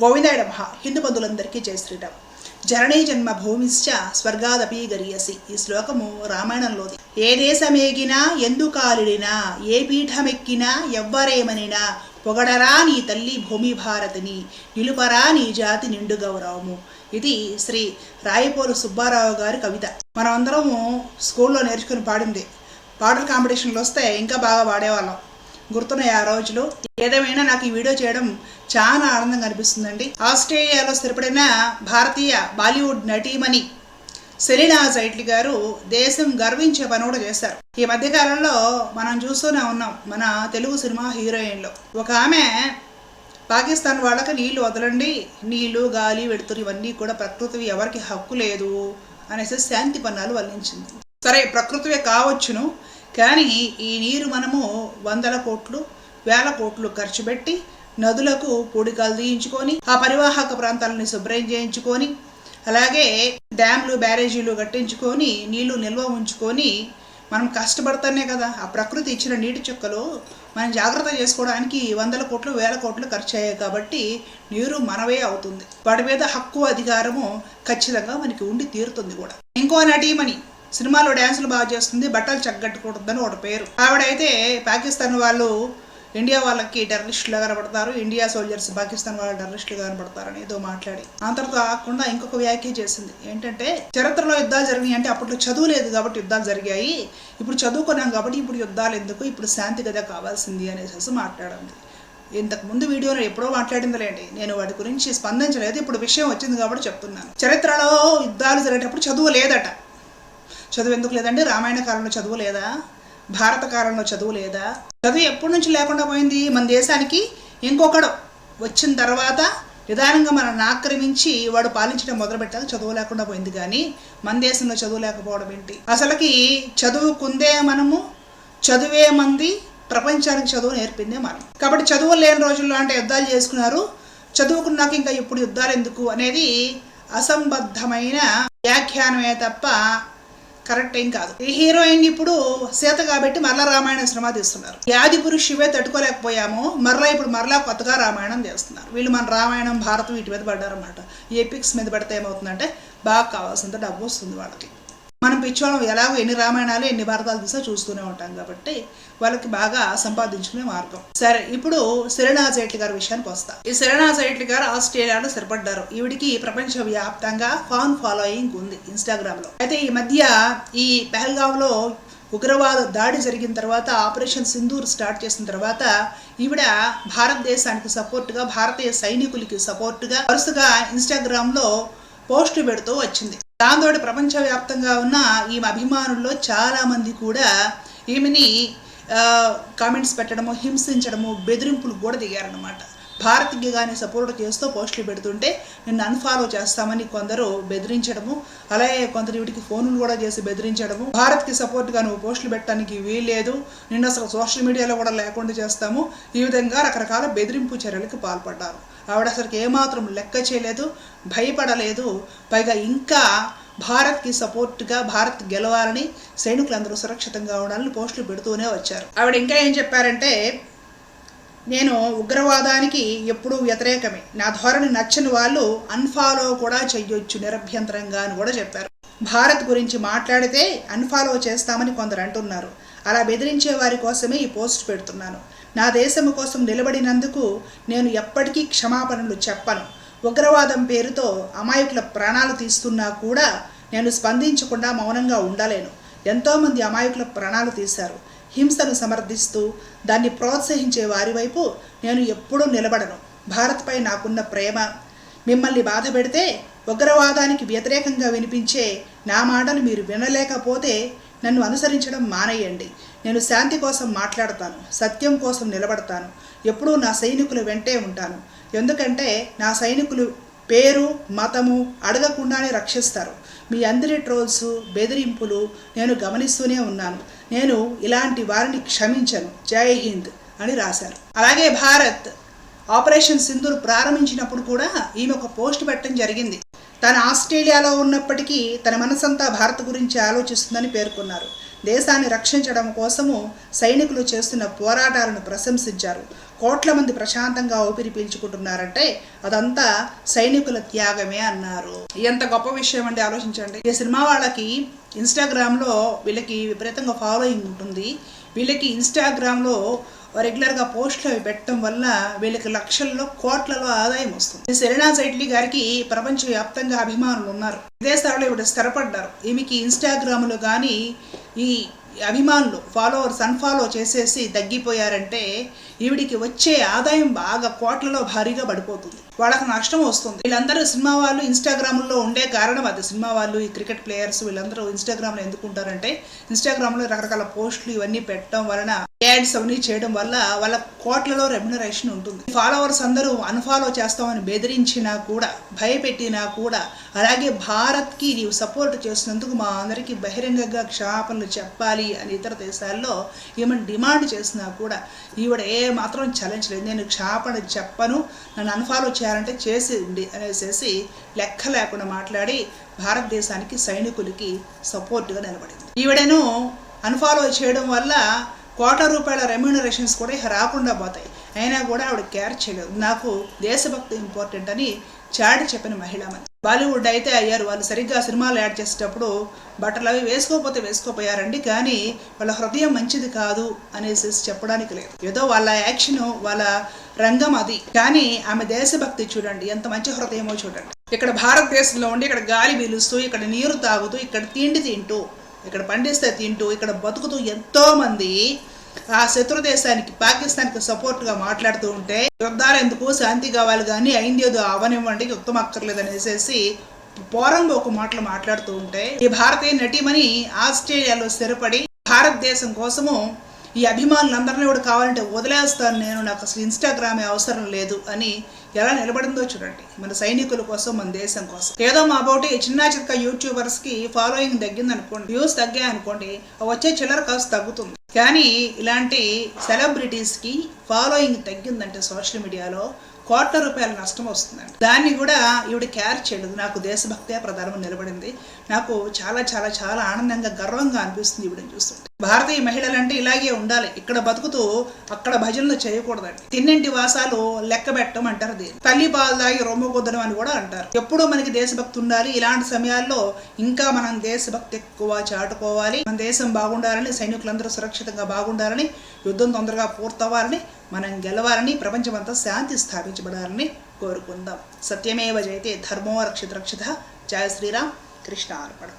గోవిందాయ హిందూ బంధువులందరికీ జయ శ్రీరామ్. జననీ జన్మ భూమిశ్చ స్వర్గాదపి గరియసి. ఈ శ్లోకము రామాయణంలోది. ఏ దేశమేగినా ఎందుకాలిడినా ఏ పీఠమెక్కినా ఎవ్వరేమనినా పొగడరా నీ తల్లి భూమి భారతిని నిలుపరా నీ జాతి నిండు గౌరవము. ఇది శ్రీ రాయపోలు సుబ్బారావు గారి కవిత. మనం అందరము స్కూల్లో నేర్చుకుని పాడింది. పాటల కాంపిటీషన్లు వస్తే ఇంకా బాగా పాడేవాళ్ళం. గుర్తున్నాయి ఆ రోజులు. ఏదేమైనా నాకు ఈ వీడియో చేయడం చాలా ఆనందంగా అనిపిస్తుందండి. ఆస్ట్రేలియాలో స్థిరపడిన భారతీయ బాలీవుడ్ నటీమణి సెలీనా జైట్లీ గారు దేశం గర్వించే పని కూడా చేశారు. ఈ మధ్య కాలంలో మనం చూస్తూనే ఉన్నాం మన తెలుగు సినిమా హీరోయిన్లు. ఒక ఆమె పాకిస్తాన్ వాళ్ళకి నీళ్ళు వదలండి నీళ్ళు గాలి వెడుతురు ఇవన్నీ కూడా ప్రకృతివి ఎవరికి హక్కు లేదు అనేసి శాంతి పన్నాలు వల్లించింది. సరే ప్రకృతివే కావచ్చును. కానీ ఈ నీరు మనము వందల కోట్లు వేల కోట్లు ఖర్చు పెట్టి నదులకు పూడికలు తీయించుకొని ఆ పరివాహక ప్రాంతాలని శుభ్రం చేయించుకొని అలాగే డ్యామ్లు బ్యారేజీలు కట్టించుకొని నీళ్ళు నిల్వ ఉంచుకొని మనం కష్టపడతానే కదా. ఆ ప్రకృతి ఇచ్చిన నీటి చుక్కలు మనం జాగ్రత్త చేసుకోవడానికి వందల కోట్లు వేల కోట్లు ఖర్చు అయ్యాయి కాబట్టి నీరు మనవే అవుతుంది. వాటి మీద హక్కు అధికారము ఖచ్చితంగా మనకి ఉండి తీరుతుంది కూడా. ఇంకో నటీమణి సినిమాలో డ్యాన్సులు బాగా చేస్తుంది బట్టలు చక్కట్టుకుంటుందని ఒక పేరు. ఆవిడైతే పాకిస్తాన్ వాళ్ళు ఇండియా వాళ్ళకి టెర్రరిస్టులు కనబడతారు ఇండియా సోల్జర్స్ పాకిస్తాన్ వాళ్ళ టెర్రరిస్టులు కనబడతారని ఏదో మాట్లాడి. అంతటితో కాకుండా ఇంకొక వ్యాఖ్య చేసింది. ఏంటంటే చరిత్రలో యుద్ధాలు జరిగినాయి అంటే అప్పట్లో చదువు లేదు కాబట్టి యుద్ధాలు జరిగాయి. ఇప్పుడు చదువుకున్నాం కాబట్టి ఇప్పుడు యుద్ధాలు ఎందుకు? ఇప్పుడు శాంతి కదా కావాల్సింది అనేసి మాట్లాడింది ఇంతకు ముందు వీడియోలో ఎప్పుడో మాట్లాడిందిలేండి. నేను వాటి గురించి స్పందించలేదు. ఇప్పుడు విషయం వచ్చింది కాబట్టి చెప్తున్నాను. చరిత్రలో యుద్ధాలు జరిగేటప్పుడు చదువు లేదట. చదువు ఎందుకు లేదంటే రామాయణ కాలంలో చదువు లేదా? భారత కాలంలో చదువు లేదా? చదువు ఎప్పటి నుంచి లేకుండా పోయింది? మన దేశానికి ఇంకొకడు వచ్చిన తర్వాత నిదానంగా మనల్ని ఆక్రమించి వాడు పాలించడం మొదలుపెట్టాక చదువు లేకుండా పోయింది కానీ మన దేశంలో చదువు లేకపోవడం ఏంటి? అసలుకి చదువుకుందే మనము చదువే మంది ప్రపంచానికి చదువు నేర్పిందే మనం. కాబట్టి చదువు లేని రోజుల్లో అంటే యుద్ధాలు చేసుకున్నారు చదువుకున్నాక ఇంకా ఇప్పుడు యుద్ధాలు ఎందుకు? అనేది అసంబద్ధమైన వ్యాఖ్యానమే తప్ప కరెక్ట్ ఏం కాదు. ఈ హీరోయిన్ ఇప్పుడు సీత కాబట్టి మరలా రామాయణం సినిమా తీస్తున్నారు. యాదిపురు శివే తట్టుకోలేకపోయాము. మరలా ఇప్పుడు మరలా కొత్తగా రామాయణం చేస్తున్నారు. వీళ్ళు మన రామాయణం భారతం వీటి మీద పడ్డారన్నమాట. ఏపిక్స్ ఎపిక్స్ మీద పడితే ఏమవుతుందంటే బాగా కావాల్సినంత డబ్బు వస్తుంది వాళ్ళకి. మనం పిచ్చోళం ఎలాగో ఎన్ని రామాయణాలు ఎన్ని భారతాలు తీసా చూస్తూనే ఉంటాం కాబట్టి వాళ్ళకి బాగా సంపాదించుకునే మార్గం. సరే ఇప్పుడు సిరణా జైట్లి గారి విషయానికి వస్తా. ఈ సిరణా జైట్లి గారు ఆస్ట్రేలియాలో స్థిరపడ్డారు ఈవిడికి ప్రపంచ వ్యాప్తంగా ఫాన్ ఫాలోయింగ్ ఉంది ఇన్స్టాగ్రామ్లో అయితే ఈ మధ్య ఈ పెహల్గావ్లో ఉగ్రవాద దాడి జరిగిన తర్వాత ఆపరేషన్ సింధూర్ స్టార్ట్ చేసిన తర్వాత ఈవిడ భారతదేశానికి సపోర్ట్గా భారతీయ సైనికులకి సపోర్ట్గా వరుసగా ఇన్స్టాగ్రామ్లో పోస్టు పెడుతూ వచ్చింది. దాంతోడు ప్రపంచవ్యాప్తంగా ఉన్న ఈమె అభిమానుల్లో చాలామంది కూడా ఈమెని కామెంట్స్ పెట్టడము హింసించడము బెదిరింపులు కూడా దిగారనమాట భారత్కి కానీ సపోర్ట్ చేస్తూ పోస్టులు పెడుతుంటే నిన్ను అన్ఫాలో చేస్తామని కొందరు బెదిరించడము అలాగే కొందరు వీటికి ఫోన్లు కూడా చేసి బెదిరించడము. భారత్కి సపోర్ట్గా నువ్వు పోస్టులు పెట్టడానికి వీల్లేదు నిన్ను అసలు సోషల్ మీడియాలో కూడా లేకుండా చేస్తాము. ఈ విధంగా రకరకాల బెదిరింపు చర్యలకు పాల్పడ్డారు. ఆవిడ అసలుకి ఏమాత్రం లెక్క చేయలేదు భయపడలేదు. పైగా ఇంకా భారత్కి సపోర్ట్గా భారత్ గెలవాలని సైనికులందరూ సురక్షితంగా ఉండాలని పోస్టులు పెడుతూనే వచ్చారు. ఆవిడ ఇంకా ఏం చెప్పారంటే నేను ఉగ్రవాదానికి ఎప్పుడూ వ్యతిరేకమే. నా ధోరణి నచ్చని వాళ్ళు అన్ఫాలో కూడా చెయ్యొచ్చు నిరభ్యంతరంగా అని కూడా చెప్పారు. భారత్ గురించి మాట్లాడితే అన్ఫాలో చేస్తామని కొందరు అంటున్నారు. అలా బెదిరించే వారి కోసమే ఈ పోస్ట్ పెడుతున్నాను. నా దేశం కోసం నిలబడినందుకు నేను ఎప్పటికీ క్షమాపణలు చెప్పను. ఉగ్రవాదం పేరుతో అమాయకుల ప్రాణాలు తీస్తున్నా కూడా నేను స్పందించకుండా మౌనంగా ఉండలేను. ఎంతోమంది అమాయకుల ప్రాణాలు తీశారు. హింసను సమర్థిస్తూ దాన్ని ప్రోత్సహించే వారి వైపు నేను ఎప్పుడూ నిలబడను. భారత్పై నాకున్న ప్రేమ మిమ్మల్ని బాధ పెడితే ఉగ్రవాదానికి వ్యతిరేకంగా వినిపించే నా మాటలు మీరు వినలేకపోతే నన్ను అనుసరించడం మానేయండి. నేను శాంతి కోసం మాట్లాడతాను సత్యం కోసం నిలబడతాను ఎప్పుడూ నా సైనికుల వెంటే ఉంటాను. ఎందుకంటే నా సైనికులు పేరు మతము అడగకుండానే రక్షిస్తారు. మీ అందరి ట్రోల్స్ బెదిరింపులు నేను గమనిస్తూనే ఉన్నాను. నేను ఇలాంటి వారిని క్షమించను. జై హింద్ అని రాశారు. అలాగే భారత్ ఆపరేషన్ సింధూర్ ప్రారంభించినప్పుడు కూడా ఈమె ఒక పోస్ట్ పెట్టడం జరిగింది. తను ఆస్ట్రేలియాలో ఉన్నప్పటికీ తన మనసంతా భారత్ గురించి ఆలోచిస్తుందని పేర్కొన్నారు. దేశాన్ని రక్షించడం కోసము సైనికులు చేస్తున్న పోరాటాలను ప్రశంసించారు. కోట్ల మంది ప్రశాంతంగా ఊపిరి పీల్చుకుంటున్నారంటే అదంతా సైనికుల త్యాగమే అన్నారు. ఎంత గొప్ప విషయం అండి ఆలోచించండి. ఈ సినిమా వాళ్ళకి ఇన్స్టాగ్రామ్లో వీళ్ళకి విపరీతంగా ఫాలోయింగ్ ఉంటుంది. వీళ్ళకి ఇన్స్టాగ్రామ్లో రెగ్యులర్గా పోస్టులు అవి పెట్టడం వల్ల వీళ్ళకి లక్షల్లో కోట్లలో ఆదాయం వస్తుంది. సెరీనా జైట్లీ గారికి ప్రపంచవ్యాప్తంగా అభిమానులు ఉన్నారు. విదేశాల్లో ఇవిడ స్థిరపడ్డారు. ఈమెకి ఇన్స్టాగ్రామ్లో కానీ ఈ అభిమానులు ఫాలోవర్స్ అన్ఫాలో చేసేసి తగ్గిపోయారంటే ఈవిడికి వచ్చే ఆదాయం బాగా కోట్లలో భారీగా పడిపోతుంది. వాళ్ళకి నష్టం వస్తుంది. వీళ్ళందరూ సినిమా వాళ్ళు ఇన్స్టాగ్రామ్లో ఉండే కారణం అది. సినిమా వాళ్ళు ఈ క్రికెట్ ప్లేయర్స్ వీళ్ళందరూ ఇన్స్టాగ్రామ్లో ఎందుకు ఉంటారంటే ఇన్స్టాగ్రామ్లో రకరకాల పోస్టులు ఇవన్నీ పెట్టడం వలన యాడ్స్ అవన్నీ చేయడం వల్ల వాళ్ళ కోట్లలో రెమ్యునరేషన్ ఉంటుంది. ఫాలోవర్స్ అందరూ అన్ఫాలో చేస్తామని బెదిరించినా కూడా భయపెట్టినా కూడా అలాగే భారత్కి నీవు సపోర్ట్ చేసినందుకు మా అందరికీ బహిరంగంగా క్షమాపణలు చెప్పాలి అని ఇతర దేశాల్లో ఏమైనా డిమాండ్ చేసినా కూడా ఈవిడ ఏ మాత్రం చలించలేదు నేను క్షమాపణ చెప్పను నన్ను అన్ఫాలో చేయాలంటే చేసింది అనేసి లెక్క లేకుండా మాట్లాడి భారతదేశానికి సైనికులకి సపోర్ట్గా నిలబడింది. ఈవిడను అన్ఫాలో చేయడం వల్ల కోట్ల రూపాయల రెమ్యూనరేషన్స్ కూడా ఇక రాకుండా పోతాయి. అయినా కూడా ఆవిడ కేర్ చేయలేదు. నాకు దేశభక్తి ఇంపార్టెంట్ అని చాటి చెప్పిన మహిళా మంది బాలీవుడ్ అయితే అయ్యారు. వాళ్ళు సరిగ్గా సినిమాలు యాడ్ చేసేటప్పుడు బట్టలు అవి వేసుకోకపోతే వేసుకోపోయారండి. కానీ వాళ్ళ హృదయం మంచిది కాదు అనేసి చెప్పడానికి లేదు. ఏదో వాళ్ళ యాక్షన్ వాళ్ళ రంగం అది. కానీ ఆమె దేశభక్తి చూడండి ఎంత మంచి హృదయమో చూడండి. ఇక్కడ భారతదేశంలో ఉండి ఇక్కడ గాలి పీలుస్తూ ఇక్కడ నీరు తాగుతూ ఇక్కడ తిండి తింటూ ఇక్కడ పండిస్తే తింటూ ఇక్కడ బతుకుతూ ఎంతోమంది ఆ శత్రు దేశానికి పాకిస్తాన్కి సపోర్ట్గా మాట్లాడుతూ ఉంటే యుద్ధాలు ఎందుకు శాంతి కావాలి కానీ అయింది అవనివ్వండి యుద్ధం అక్కర్లేదు అనేసి పోరంగా ఒక మాటలు మాట్లాడుతూ ఉంటే ఈ భారతీయ నటిమని ఆస్ట్రేలియాలో స్థిరపడి భారతదేశం కోసము ఈ అభిమానులందరినీ కూడా కావాలంటే వదిలేస్తాను నేను నాకు అసలు ఇన్స్టాగ్రామే అవసరం లేదు అని ఎలా నిలబడిందో చూడండి. మన సైనికుల కోసం మన దేశం కోసం. ఏదో మా బోటి చిన్న చిన్న యూట్యూబర్స్కి ఫాలోయింగ్ తగ్గింది అనుకోండి వ్యూస్ తగ్గాయి అనుకోండి వచ్చే చిల్లర కాస్త తగ్గుతుంది. కానీ ఇలాంటి సెలబ్రిటీస్కి ఫాలోయింగ్ తగ్గిందంటే సోషల్ మీడియాలో కోట్ల రూపాయల నష్టం వస్తుందండి దాన్ని కూడా ఈవిడ కేర్ చేయలేదు. నాకు దేశభక్తే ప్రధానం నిలబడింది. నాకు చాలా చాలా చాలా ఆనందంగా గర్వంగా అనిపిస్తుంది ఈవిడని చూస్తుంటే. భారతీయ మహిళలంటే ఇలాగే ఉండాలి. ఇక్కడ బతుకుతూ అక్కడ భజనలు చేయకూడదండి. తిన్నింటి వాసాలు లెక్క పెట్టడం అంటారు దీన్ని. తల్లి పాలు తాగి రొమ్మ కుదడం అని కూడా అంటారు. ఎప్పుడూ మనకి దేశభక్తి ఉండాలి. ఇలాంటి సమయాల్లో ఇంకా మనం దేశభక్తి ఎక్కువ చాటుకోవాలి. మన దేశం బాగుండాలని సైనికులందరూ సురక్షితంగా బాగుండాలని యుద్ధం తొందరగా పూర్తవ్వాలని మనం గెలవాలని ప్రపంచమంతా శాంతి స్థాపించబడాలని కోరుకుందాం. సత్యమేవ జయతే ధర్మో రక్షిత రక్షిత. జయ శ్రీరామ్. కృష్ణ అర్పణ